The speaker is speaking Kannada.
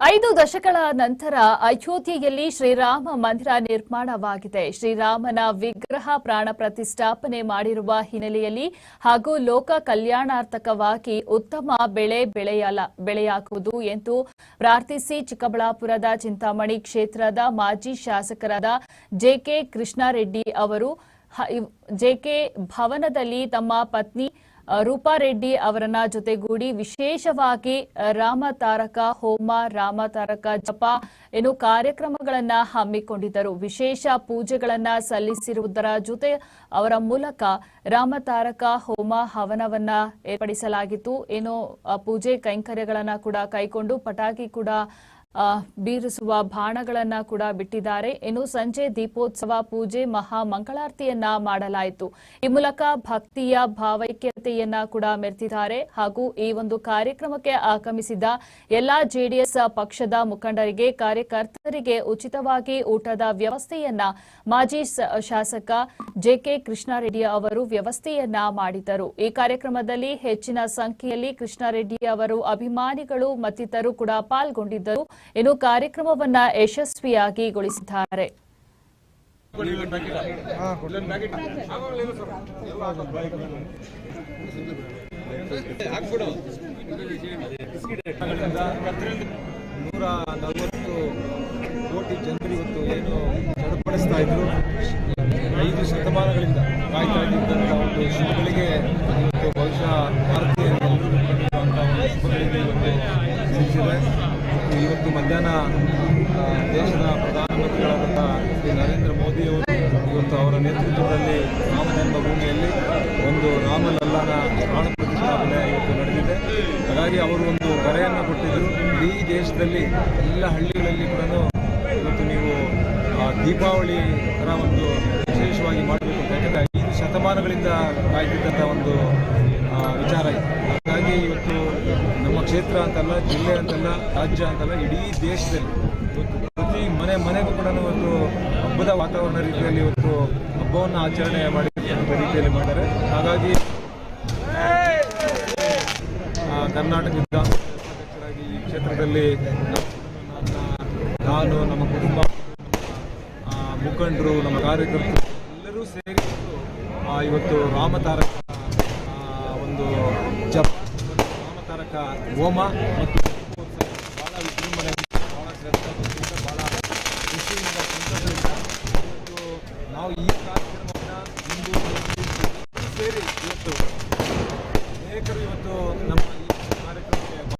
ಐದು ದಶಕಗಳ ನಂತರ ಅಯೋಧ್ಯೆಯಲ್ಲಿ ಶ್ರೀರಾಮ ಮಂದಿರ ನಿರ್ಮಾಣವಾಗಿದೆ. ಶ್ರೀರಾಮನ ವಿಗ್ರಹ ಪ್ರಾಣ ಪ್ರತಿಷ್ಠಾಪನೆ ಮಾಡಿರುವ ಹಿನ್ನೆಲೆಯಲ್ಲಿ ಹಾಗೂ ಲೋಕ ಕಲ್ಯಾಣಾರ್ಥಕವಾಗಿ ಉತ್ತಮ ಬೆಳೆ ಬೆಳೆಯಲ, ಬೆಳೆಯಾಗುವುದು ಎಂದು ಪ್ರಾರ್ಥಿಸಿ ಚಿಕ್ಕಬಳ್ಳಾಪುರದ ಚಿಂತಾಮಣಿ ಕ್ಷೇತ್ರದ ಮಾಜಿ ಶಾಸಕರಾದ ಜೆಕೆ ಕೃಷ್ಣಾರೆಡ್ಡಿ ಅವರು ಜೆಕೆ ಭವನದಲ್ಲಿ ತಮ್ಮ ಪತ್ನಿ ಅ, ರೂಪಾರೆಡ್ಡಿ ಅವರನ್ನ ಜೊತೆಗೂಡಿ ವಿಶೇಷವಾಗಿ ರಾಮ ತಾರಕ ಹೋಮ ರಾಮ ತಾರಕ ಜಪ ಏನು ಕಾರ್ಯಕ್ರಮಗಳನ್ನ ಹಮ್ಮಿಕೊಂಡಿದ್ದರು. ವಿಶೇಷ ಪೂಜೆಗಳನ್ನ ಸಲ್ಲಿಸಿರುವುದರ ಜೊತೆ ಅವರ ಮೂಲಕ ರಾಮ ತಾರಕ ಹೋಮ ಹವನವನ್ನ ಏರ್ಪಡಿಸಲಾಗಿತ್ತು. ಏನು ಪೂಜೆ ಕೈಂಕರ್ಯಗಳನ್ನ ಕೂಡ ಕೈಕೊಂಡು ಪಟಾಕಿ ಕೂಡ ಬೀರಿಸುವ ಬಾಣಗಳನ್ನ ಕೂಡ ಬಿಟ್ಟಿದ್ದಾರೆ. ಇನ್ನು ಸಂಜೆ ದೀಪೋತ್ಸವ ಪೂಜೆ ಮಹಾ ಮಂಗಳಾರತಿಯನ್ನ ಮಾಡಲಾಯಿತು. ಈ ಮೂಲಕ ಭಕ್ತಿಯ ಭಾವೈಕ್ಯತೆಯನ್ನ ಕೂಡ ಮೆರೆತಿದ್ದಾರೆ ಹಾಗೂ ಈ ಒಂದು ಕಾರ್ಯಕ್ರಮಕ್ಕೆ ಆಗಮಿಸಿದ ಎಲ್ಲಾ ಜೆಡಿಎಸ್ ಪಕ್ಷದ ಮುಖಂಡರಿಗೆ, ಕಾರ್ಯಕರ್ತರಿಗೆ ಉಚಿತವಾಗಿ ಊಟದ ವ್ಯವಸ್ಥೆಯನ್ನ ಮಾಜಿ ಶಾಸಕ ಜೆಕೆ ಕೃಷ್ಣಾರೆಡ್ಡಿ ಅವರು ವ್ಯವಸ್ಥೆಯನ್ನ ಮಾಡಿದರು ಈ ಕಾರ್ಯಕ್ರಮದಲ್ಲಿ ಹೆಚ್ಚಿನ ಸಂಖ್ಯೆಯಲ್ಲಿ ಕೃಷ್ಣಾರೆಡ್ಡಿ ಅವರು ಅಭಿಮಾನಿಗಳು ಮತ್ತಿತರರು ಕೂಡ ಪಾಲ್ಗೊಂಡಿದ್ದರು. ಇನ್ನು ಕಾರ್ಯಕ್ರಮವನ್ನ ಯಶಸ್ವಿಯಾಗಿಗೊಳಿಸಿದ್ದಾರೆ. ನೂರ ನಲವತ್ತು ಕೋಟಿ ಜನರು ಇವತ್ತು ಏನು ಚಡಪಡಿಸ್ತಾ ಇದ್ರು. ಐದು ಶತಮಾನಗಳಿಂದ ಕಾಯ್ತಾ ಇದ್ದಂಥ ಒಂದು ಇವತ್ತು ಬಹುಶಃ ಭಾರತೀಯರೆಲ್ಲರೂ ಕಂಡಿರುವಂಥ ಒಂದು ಶುಭಗಳಿಗೆ ಇವತ್ತು ಸಿಕ್ಕಿದೆ ಮತ್ತು ಇವತ್ತು ಮಧ್ಯಾಹ್ನ ದೇಶದ ಪ್ರಧಾನಮಂತ್ರಿಗಳಾದಂಥ ಶ್ರೀ ನರೇಂದ್ರ ಮೋದಿಯವರು ಇವತ್ತು ಅವರ ನೇತೃತ್ವದಲ್ಲಿ ರಾಮ ಜನ್ಮಭೂಮಿಯಲ್ಲಿ ಒಂದು ರಾಮಲಲ್ಲನ ಪ್ರಾಣ ಪ್ರತಿಷ್ಠಾಪನೆ ಇವತ್ತು ನಡೆದಿದೆ. ಹಾಗಾಗಿ ಅವರು ಒಂದು ಕರೆಯನ್ನು ಕೊಟ್ಟಿದ್ದರು ಇಡೀ ದೇಶದಲ್ಲಿ ಎಲ್ಲ ಹಳ್ಳಿಗಳಲ್ಲಿ ಕೂಡ ಇವತ್ತು ನೀವು ದೀಪಾವಳಿ ಥರ ಒಂದು ವಿಶೇಷವಾಗಿ ಮಾಡಬೇಕು ಯಾಕಂದರೆ ಶತಮಾನಗಳಿಂದ ಕಾಯ್ತಿದ್ದಂಥ ಒಂದು ವಿಚಾರ ಇದೆ. ಹಾಗಾಗಿ ಇವತ್ತು ನಮ್ಮ ಕ್ಷೇತ್ರ ಅಂತಲ್ಲ, ಜಿಲ್ಲೆ ಅಂತಲ್ಲ, ರಾಜ್ಯ ಅಂತಲ್ಲ, ಇಡೀ ದೇಶದಲ್ಲಿ ಪ್ರತಿ ಮನೆ ಮನೆಗೂ ಕೂಡ ಒಂದು ಹಬ್ಬದ ವಾತಾವರಣ ರೀತಿಯಲ್ಲಿ ಇವತ್ತು ಹಬ್ಬವನ್ನು ಆಚರಣೆ ಮಾಡಿ ರೀತಿಯಲ್ಲಿ ಮಾಡಿದ್ದಾರೆ ಹಾಗಾಗಿ ಕರ್ನಾಟಕದಿಂದ ಅಧ್ಯಕ್ಷರಾಗಿ ಈ ಕ್ಷೇತ್ರದಲ್ಲಿ ನಾನು, ನಮ್ಮ ಕುಟುಂಬ ಮುಖಂಡರು, ನಮ್ಮ ಕಾರ್ಯಕರ್ತರು ಎಲ್ಲರೂ ಸೇರಿ ಇವತ್ತು ರಾಮತಾರಕ ಒಂದು ಜಪ. ರಾಮತಾರಕ ಹೋಮ ಮತ್ತು ಬಹಳ ಭಾಳ ವಿಜೃಂಭಣೆಯಿಂದ ಭಾಳ ಬಹಳ ಖುಷಿಯಿಂದ ಸಂತೋಷದಿಂದ ಇವತ್ತು ನಾವು ಈ ಕಾರ್ಯಕ್ರಮವನ್ನು ಹಿಂದೂ ಸೇರಿ ಇವತ್ತು ಅನೇಕರು ಇವತ್ತು ನಮ್ಮ